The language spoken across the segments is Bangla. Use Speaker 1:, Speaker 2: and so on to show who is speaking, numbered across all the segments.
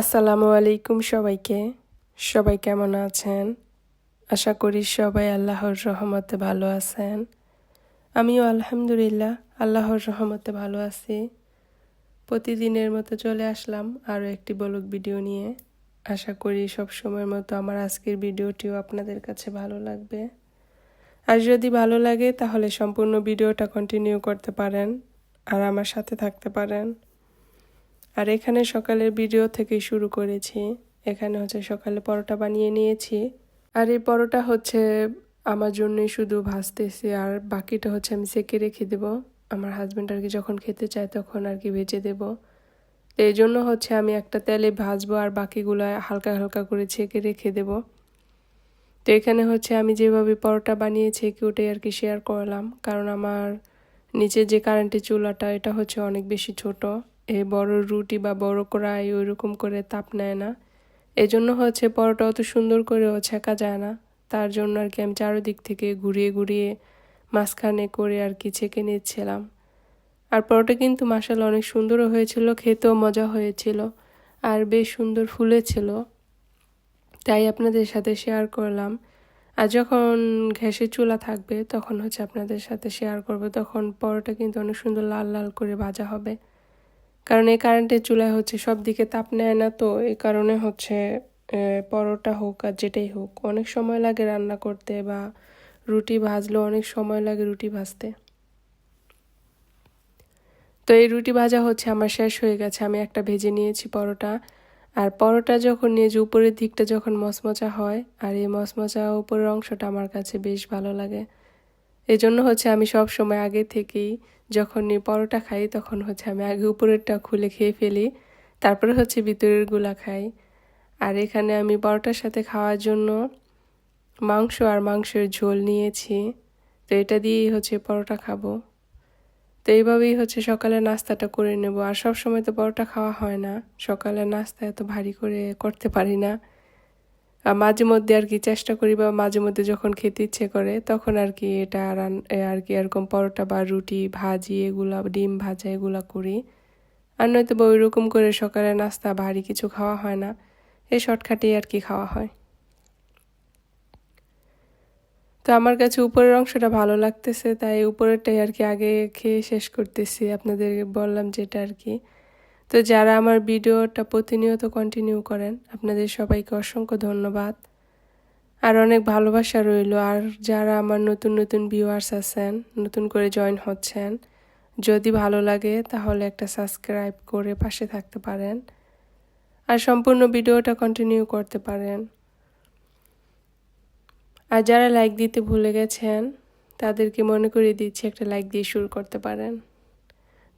Speaker 1: আসসালামু আলাইকুম সবাইকে। সবাই কেমন আছেন? আশা করি সবাই আল্লাহর রহমতে ভালো আছেন। আমিও আলহামদুলিল্লাহ আল্লাহর রহমতে ভালো আছি। প্রতিদিনের মতো চলে আসলাম আরও একটি বলক ভিডিও নিয়ে। আশা করি সব সময়ের মতো আমার আজকের ভিডিওটিও আপনাদের কাছে ভালো লাগবে। আর যদি ভালো লাগে তাহলে সম্পূর্ণ ভিডিওটা কন্টিনিউ করতে পারেন আর আমার সাথে থাকতে পারেন। আর এখানে সকালের ভিডিও থেকে শুরু করেছি। এখানে হচ্ছে সকালে পরোটা বানিয়ে নিয়েছি। আর এই পরোটা হচ্ছে আমার জন্যই শুধু ভাজতেছি, আর বাকিটা হচ্ছে আমি সেকে রেখে দেবো। আমার হাজব্যান্ড আর কি যখন খেতে চায় তখন আর কি ভেজে দেব। তো এই জন্য হচ্ছে আমি একটা তেলে ভাজবো, আর বাকিগুলো হালকা হালকা করে ছেঁকে রেখে দেব। তো এখানে হচ্ছে আমি যেভাবে পরোটা বানিয়েছি কি ওটাই আর কি শেয়ার করলাম। কারণ আমার নিচে যে কারেন্টের চুলাটা, এটা হচ্ছে অনেক বেশি ছোট। এই বড় রুটি বা বড় কড়াই ওইরকম করে তাপ নেয় না। এজন্য হচ্ছে পরোটা অত সুন্দর করেও ছেঁকা যায় না। তার জন্য আর কি আমি চারোদিক থেকে ঘুরিয়ে ঘুরিয়ে মাঝখানে করে আর কি ছেঁকে নিচ্ছিলাম। আর পরোটা কিন্তু মাসাল অনেক সুন্দরও হয়েছিল, খেতেও মজা হয়েছিল আর বেশ সুন্দর ফুলেছিল। তাই আপনাদের সাথে শেয়ার করলাম। আর যখন ঘ্যাসের চুলা থাকবে তখন হচ্ছে আপনাদের সাথে শেয়ার করব। তখন পরোটা কিন্তু অনেক সুন্দর লাল লাল করে ভাজা হবে। কারণ এই কারেন্টের চুলায় হচ্ছে সব দিকে তাপ নেয় না, তো এই কারণে হচ্ছে পরোটা হোক আর যেটাই হোক, অনেক সময় লাগে রান্না করতে বা রুটি ভাজলেও অনেক সময় লাগে রুটি ভাজতে। তো এই রুটি ভাজা হচ্ছে আমার শেষ হয়ে গেছে, আমি একটা ভেজে নিয়েছি পরোটা। আর পরোটা যখন নিয়ে যে উপরের দিকটা যখন মচমচা হয়, আর এই মচমচা উপরের অংশটা আমার কাছে বেশ ভালো লাগে। এই জন্য হচ্ছে আমি সব সময় আগে থেকেই যখন পরোটা খাই, তখন হচ্ছে আমি আগে উপরেরটা খুলে খেয়ে ফেলি, তারপরে হচ্ছে ভিতরেরগুলা খাই। আর এখানে আমি পরোটার সাথে খাওয়ার জন্য মাংস আর মাংসের ঝোল নিয়েছি, তো এটা দিয়েই হচ্ছে পরোটা খাব। তো এইভাবেই হচ্ছে সকালে নাস্তাটা করে নেব। আর সব সময় তো পরোটা খাওয়া হয় না সকালে নাস্তা এত ভারী করে করতে পারি না। মাঝে মধ্যে আর কি চেষ্টা করি বা মাঝে মধ্যে যখন খেতে ইচ্ছে করে, তখন আর কি এটা আর কি এরকম পরোটা বা রুটি, ভাজি, এগুলা, ডিম ভাজা, এগুলা করি। আর নয়তো বা ওইরকম করে সকালে নাস্তা ভারী কিছু খাওয়া হয় না, এই শর্টকাটেই আর কি খাওয়া হয়। তো আমার কাছে উপরের অংশটা ভালো লাগতেছে, তাই উপরেরটাই আর কি আগে খেয়ে শেষ করতেছি। আপনাদের বললাম যেটা আর কি। তো যারা আমার ভিডিওটা প্রতিনিয়ত কন্টিনিউ করেন, আপনাদের সবাইকে অসংখ্য ধন্যবাদ। আর অনেক ভালোবাসা রইল। আর যারা আমার নতুন নতুন ভিউয়ার্স আছেন, নতুন করে জয়েন হচ্ছেন, যদি ভালো লাগে তাহলে একটা সাবস্ক্রাইব করে পাশে থাকতে পারেন। আর সম্পূর্ণ ভিডিওটা কন্টিনিউ করতে পারেন। আর যারা লাইক দিতে ভুলে গেছেন, তাদেরকে মনে করিয়ে দিচ্ছি একটা লাইক দিয়ে শুরু করতে পারেন।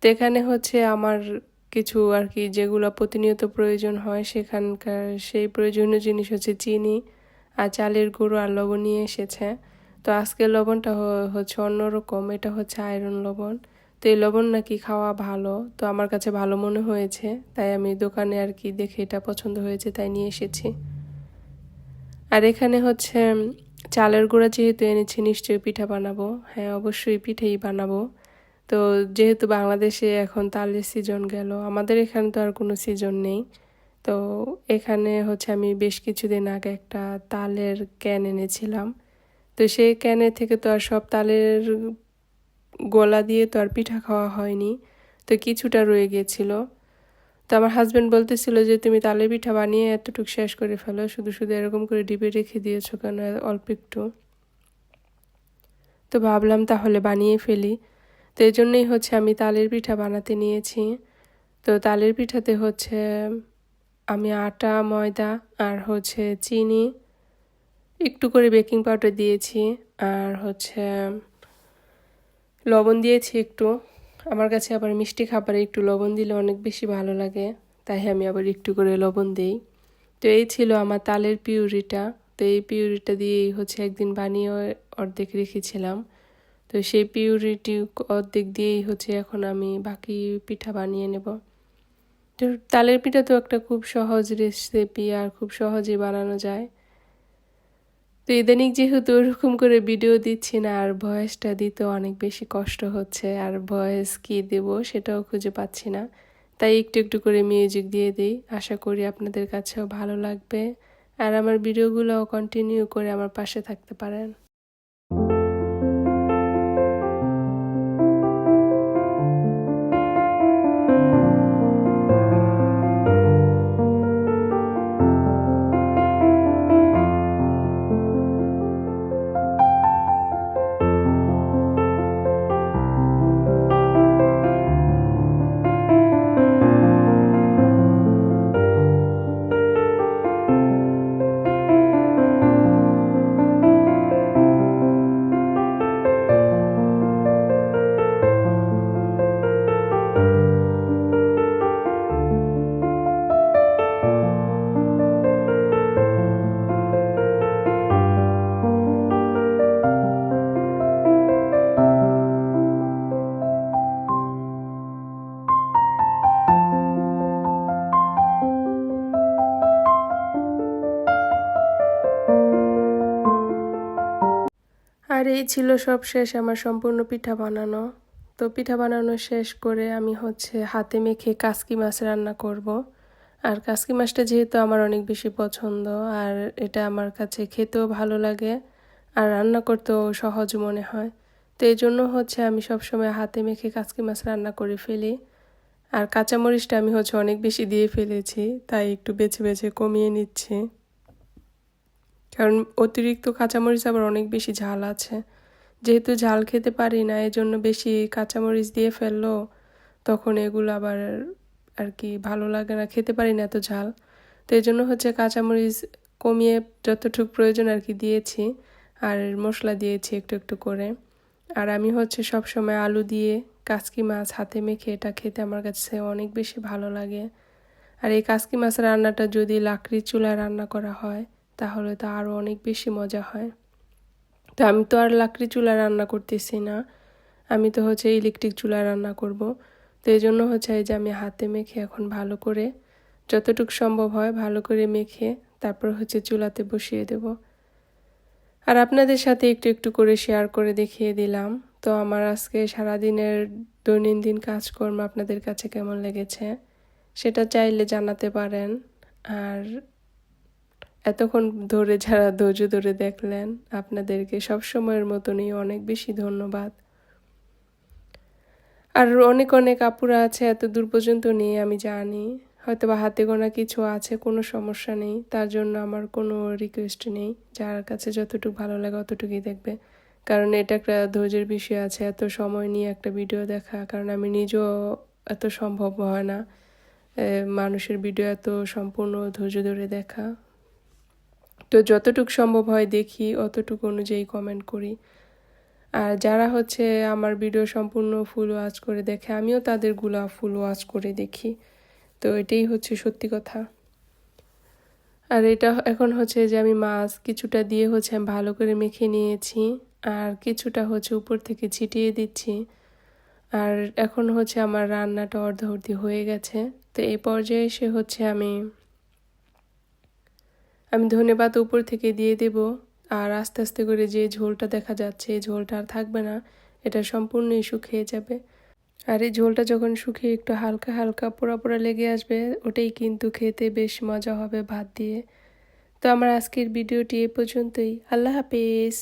Speaker 1: তো এখানে হচ্ছে আমার কিছু আর কি যেগুলো প্রতিনিয়ত প্রয়োজন হয় সেখানকার সেই প্রয়োজনীয় জিনিস হচ্ছে চিনি আর চালের গুঁড়ো আর লবণ নিয়ে এসেছে। তো আজকে লবণটা হচ্ছে অন্যরকম, এটা হচ্ছে আয়রন লবণ। তো এই লবণ নাকি খাওয়া ভালো, তো আমার কাছে ভালো মনে হয়েছে, তাই আমি দোকানে আর কি দেখে এটা পছন্দ হয়েছে, তাই নিয়ে এসেছি। আর এখানে হচ্ছে চালের গুঁড়া যেহেতু এনেছি, নিশ্চয়ই পিঠা বানাবো। হ্যাঁ অবশ্যই পিঠেই বানাবো। তো যেহেতু বাংলাদেশে এখন তালের সিজন গেল, আমাদের এখানে তো আর কোনো সিজন নেই। তো এখানে হচ্ছে আমি বেশ কিছুদিন আগে একটা তালের ক্যান এনেছিলাম। তো সেই ক্যানের থেকে তো আর সব তালের গোলা দিয়ে তো আর পিঠা খাওয়া হয়নি, তো কিছুটা রয়ে গিয়েছিল তো আমার হাজব্যান্ড বলতেছিল যে, তুমি তালের পিঠা বানিয়ে এতটুকু শেষ করে ফেলো, শুধু শুধু এরকম করে ডিবে রেখে দিয়েছ কেন, অল্প একটু? তো ভাবলাম তাহলে বানিয়ে ফেলি। তো এই জন্যই হচ্ছে আমি তালের পিঠা বানাতে নিয়েছি। তো তালের পিঠাতে হচ্ছে আমি আটা, ময়দা আর হচ্ছে চিনি। একটু করে বেকিং পাউডার দিয়েছি আর হচ্ছে লবণ দিয়েছি একটু। আমার কাছে আবার মিষ্টি খাবারে একটু লবণ দিলে অনেক বেশি ভালো লাগে, তাই আমি আবার একটু করে লবণ দিই। তো এই ছিল আমার তালের পিউরিটা। তো এই পিউরিটা দিয়েই হচ্ছে একদিন বানিয়ে অর্ধেক রেখেছিলাম। তো সেই পিউরিটি অর্ধেক দিয়েই হচ্ছে এখন আমি বাকি পিঠা বানিয়ে নেব। তো তালের পিঠা তো একটা খুব সহজ রেসিপি আর খুব সহজেই বানানো যায়। তো ইদানিং যেহেতু ওরকম করে ভিডিও দিচ্ছি না, আর ভয়েসটা দিতে অনেক বেশি কষ্ট হচ্ছে, আর ভয়েস কি দেব সেটাও খুঁজে পাচ্ছি না। তাই একটু একটু করে মিউজিক দিয়ে দিই। আশা করি আপনাদের কাছেও ভালো লাগবে। আর আমার ভিডিওগুলোও কন্টিনিউ করে আমার পাশে থাকতে পারেন। আর এই ছিল সব শেষ আমার সম্পূর্ণ পিঠা বানানো। তো পিঠা বানানো শেষ করে আমি হচ্ছে হাতে মেখে কাসকি মাছ রান্না করব। আর কাসকি মাছটা যেহেতু আমার অনেক বেশি পছন্দ, আর এটা আমার কাছে খেতেও ভালো লাগে, আর রান্না করতেও সহজ মনে হয়। তো এই জন্য হচ্ছে আমি সবসময় হাতে মেখে কাসকি মাছ রান্না করে ফেলি। আর কাঁচামরিচটা আমি হচ্ছে অনেক বেশি দিয়ে ফেলেছি, তাই একটু বেছে বেছে কমিয়ে নিচ্ছি। কারণ অতিরিক্ত কাঁচামরিচ আবার অনেক বেশি ঝাল আছে। যেহেতু ঝাল খেতে পারি না এই জন্য বেশি কাঁচামরিচ দিয়ে ফেলল, তখন এগুলো আবার আর কি ভালো লাগে না, খেতে পারি না এত ঝাল। তো এই জন্য হচ্ছে কাঁচামরিচ কমিয়ে যতটুকু প্রয়োজন আর কি দিয়েছি, আর মশলা দিয়েছি একটু একটু করে। আর আমি হচ্ছে সব সময় আলু দিয়ে কাসকি মাছ হাতে মেখে এটা খেতে আমার কাছে অনেক বেশি ভালো লাগে। আর এই কাসকি মাছ রান্নাটা যদি লাকড়ির চুলায় রান্না করা হয় তাহলে তো আরও অনেক বেশি মজা হয়। তো আমি তো আর লাকড়ি চুলায় রান্না করতেছি না। আমি তো হচ্ছে ইলেকট্রিক চুলায় রান্না করব। তো এই জন্য হচ্ছে এই যে আমি হাতে মেখে এখন ভালো করে যতটুকু সম্ভব হয় ভালো করে মেখে তারপর হচ্ছে চুলাতে বসিয়ে দেব। আর আপনাদের সাথে একটু একটু করে শেয়ার করে দেখিয়ে দিলাম। তো আমার আজকে সারাদিনের দৈনন্দিন কাজকর্ম আপনাদের কাছে কেমন লেগেছে সেটা চাইলে জানাতে পারেন। আর এতক্ষণ ধরে যারা ধৈর্য ধরে দেখলেন, আপনাদেরকে সব সময়ের মতনই অনেক বেশি ধন্যবাদ। আর অনেক অনেক আপুরা আছে এত দূর পর্যন্ত নেই আমি জানি। হয়তো বা হাতে গোনা কিছু আছে, কোনো সমস্যা নেই। তার জন্য আমার কোনো রিকোয়েস্ট নেই। যার কাছে যতটুকু ভালো লাগে অতটুকুই দেখবে। কারণ এটা একটা ধৈর্যের বিষয় আছে, এত সময় নিয়ে একটা ভিডিও দেখা। কারণ আমি নিজেও এত সম্ভব হয় না মানুষের ভিডিও এত সম্পূর্ণ ধৈর্য ধরে দেখা। তো যতটুকু সম্ভব হয় দেখি, অতটুকু অনুযায়ী কমেন্ট করি। আর যারা হচ্ছে আমার ভিডিও সম্পূর্ণ ফুল ওয়াচ করে দেখে, আমিও তাদের তাদেরগুলা ফুল ওয়াচ করে দেখি। তো এটাই হচ্ছে সত্যি কথা। আর এটা এখন হচ্ছে যে আমি মাছ কিছুটা দিয়ে হচ্ছে আমি ভালো করে মেখে নিয়েছি, আর কিছুটা হচ্ছে উপর থেকে ছিটিয়ে দিচ্ছি। আর এখন হচ্ছে আমার রান্নাটা অর্ধহর্ধি হয়ে গেছে। তো এই পর্যায়ে এসে হচ্ছে আমি আমি ধনেপাত উপর থেকে দিয়ে দেব। আর আস্তে আস্তে করে যে ঝোলটা দেখা যাচ্ছে, এই ঝোলটা আর থাকবে না, এটা সম্পূর্ণই শুকিয়ে যাবে। আর এই ঝোলটা যখন শুকিয়ে একটু হালকা হালকা পোড়া পোড়া লেগে আসবে, ওটাই কিন্তু খেতে বেশ মজা হবে ভাত দিয়ে। তো আমার আজকের ভিডিওটি এ পর্যন্তই। আল্লাহ হাফেজ।